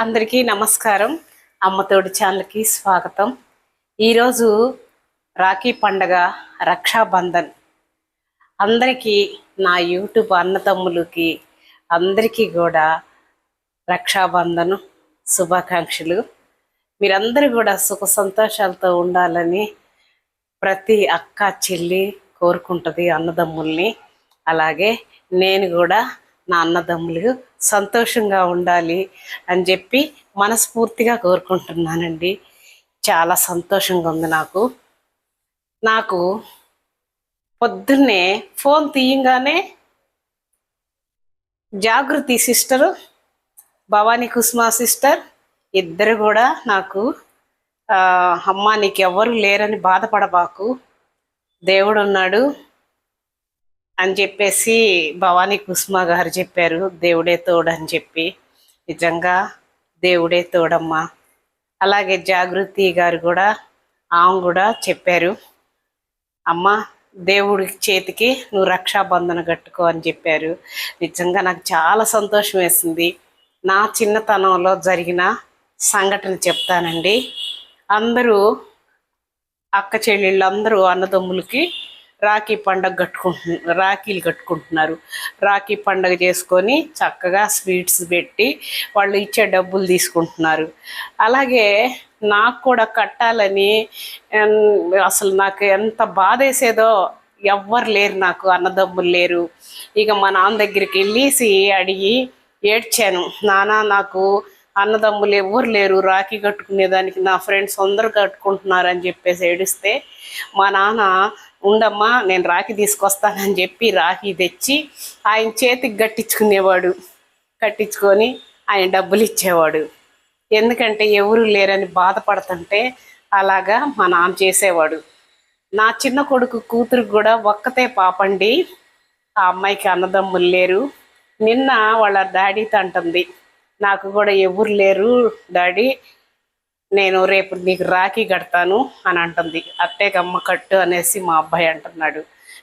అందరికీ నమస్కారం. అమ్మతోడి ఛానల్కి స్వాగతం. ఈరోజు రాఖీ పండగ రక్షాబంధన్. అందరికీ నా యూట్యూబ్ అన్నతమ్ములకి అందరికీ కూడా రక్షాబంధన్ శుభాకాంక్షలు. మీరందరూ కూడా సుఖ సంతోషాలతో ఉండాలని ప్రతి అక్క చెల్లి కోరుకుంటుంది అన్నదమ్ముల్ని. అలాగే నేను కూడా నా అన్నదమ్ములు సంతోషంగా ఉండాలి అని చెప్పి మనస్ఫూర్తిగా కోరుకుంటున్నానండి. చాలా సంతోషంగా ఉంది నాకు. నాకు పొద్దున్నే ఫోన్ తీయంగానే జాగృతి సిస్టరు భవానీ కుసుమా సిస్టర్ ఇద్దరు కూడా నాకు అమ్మ నీకు ఎవరు లేరని బాధపడబాకు. దేవుడు ఉన్నాడు అని చెప్పేసి భవానీ కుసుమ గారు చెప్పారు దేవుడే తోడు అని చెప్పి. నిజంగా దేవుడే తోడమ్మా. అలాగే జాగృతి గారు కూడా ఆమె కూడా చెప్పారు అమ్మ దేవుడి చేతికి నువ్వు రక్షాబంధన కట్టుకో అని చెప్పారు. నిజంగా నాకు చాలా సంతోషం వేసింది. నా చిన్నతనంలో జరిగిన సంఘటన చెప్తానండి. అందరూ అక్క చెల్లెళ్ళు అందరూ అన్నదమ్ములకి రాఖీ పండగ కట్టుకుంటు రాఖీలు కట్టుకుంటున్నారు. రాఖీ పండగ చేసుకొని చక్కగా స్వీట్స్ పెట్టి వాళ్ళు ఇచ్చే డబ్బులు తీసుకుంటున్నారు. అలాగే నాకు కూడా కట్టాలని అసలు నాకు ఎంత బాధ వేసేదో ఎవ్వరు లేరు నాకు అన్నదమ్ములు లేరు. ఇక మా నాన్న దగ్గరికి వెళ్ళేసి అడిగి ఏడ్చాను. నానా నాకు అన్నదమ్ములు ఎవ్వరు లేరు రాఖీ కట్టుకునేదానికి నా ఫ్రెండ్స్ అందరు కట్టుకుంటున్నారు అని చెప్పేసి ఏడిస్తే మా నాన్న ఉండమ్మా నేను రాఖీ తీసుకొస్తానని చెప్పి రాఖీ తెచ్చి ఆయన చేతికి కట్టించుకునేవాడు. కట్టించుకొని ఆయన డబ్బులు ఇచ్చేవాడు. ఎందుకంటే ఎవరు లేరని బాధపడుతుంటే అలాగా మా నాన్న చేసేవాడు. నా చిన్న కొడుకు కూతురు కూడా ఒక్కతే పాపండి. ఆ అమ్మాయికి అన్నదమ్ములు లేరు. నిన్న వాళ్ళ డాడీతో అంటుంది నాకు కూడా ఎవరు లేరు డాడీ. నేను రేపు నీకు రాఖీ కడతాను అని అంటుంది. అట్టేకమ్మ కట్టు అనేసి మా అబ్బాయి అంటున్నాడు.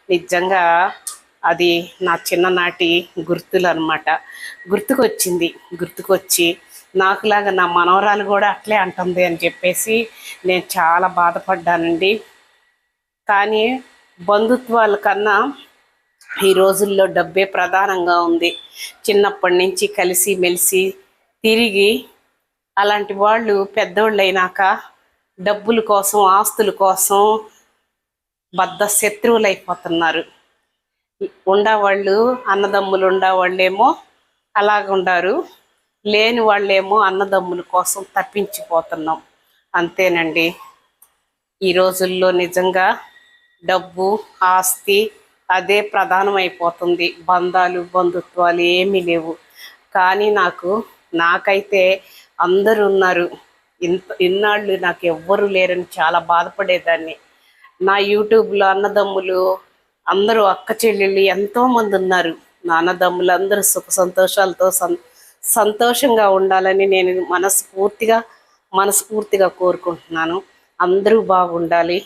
నిజంగా అది నా చిన్ననాటి గుర్తులు అనమాట గుర్తుకొచ్చింది. గుర్తుకొచ్చి నాకులాగా నా మనవరాలు కూడా అట్లే అంటుంది అని చెప్పేసి నేను చాలా బాధపడ్డానండి. కానీ బంధుత్వాల కన్నా ఈ రోజుల్లో డబ్బే ప్రధానంగా ఉంది. చిన్నప్పటి నుంచి కలిసి మెలిసి తిరిగి అలాంటి వాళ్ళు పెద్దోళ్ళు అయినాక డబ్బుల కోసం ఆస్తుల కోసం బద్ద శత్రువులు అయిపోతున్నారు ఉండేవాళ్ళు అన్నదమ్ములు ఉండేవాళ్ళేమో అలాగుండారు. లేని వాళ్ళేమో అన్నదమ్ముల కోసం తప్పించిపోతున్నాం. అంతేనండి. ఈ రోజుల్లో నిజంగా డబ్బు ఆస్తి అదే ప్రధానమైపోతుంది. బంధాలు బంధుత్వాలు ఏమీ లేవు. కానీ నాకు నాకైతే అందరూ ఉన్నారు. ఇంత ఇన్నాళ్ళు నాకు ఎవ్వరు లేరని చాలా బాధపడేదాన్ని. నా యూట్యూబ్లో అన్నదమ్ములు అందరూ అక్క చెల్లెళ్ళు ఎంతోమంది ఉన్నారు. నా అన్నదమ్ములు అందరూ సుఖ సంతోషాలతో సం సంతోషంగా ఉండాలని నేను మనస్ఫూర్తిగా మనస్ఫూర్తిగా కోరుకుంటున్నాను. అందరూ బాగుండాలి.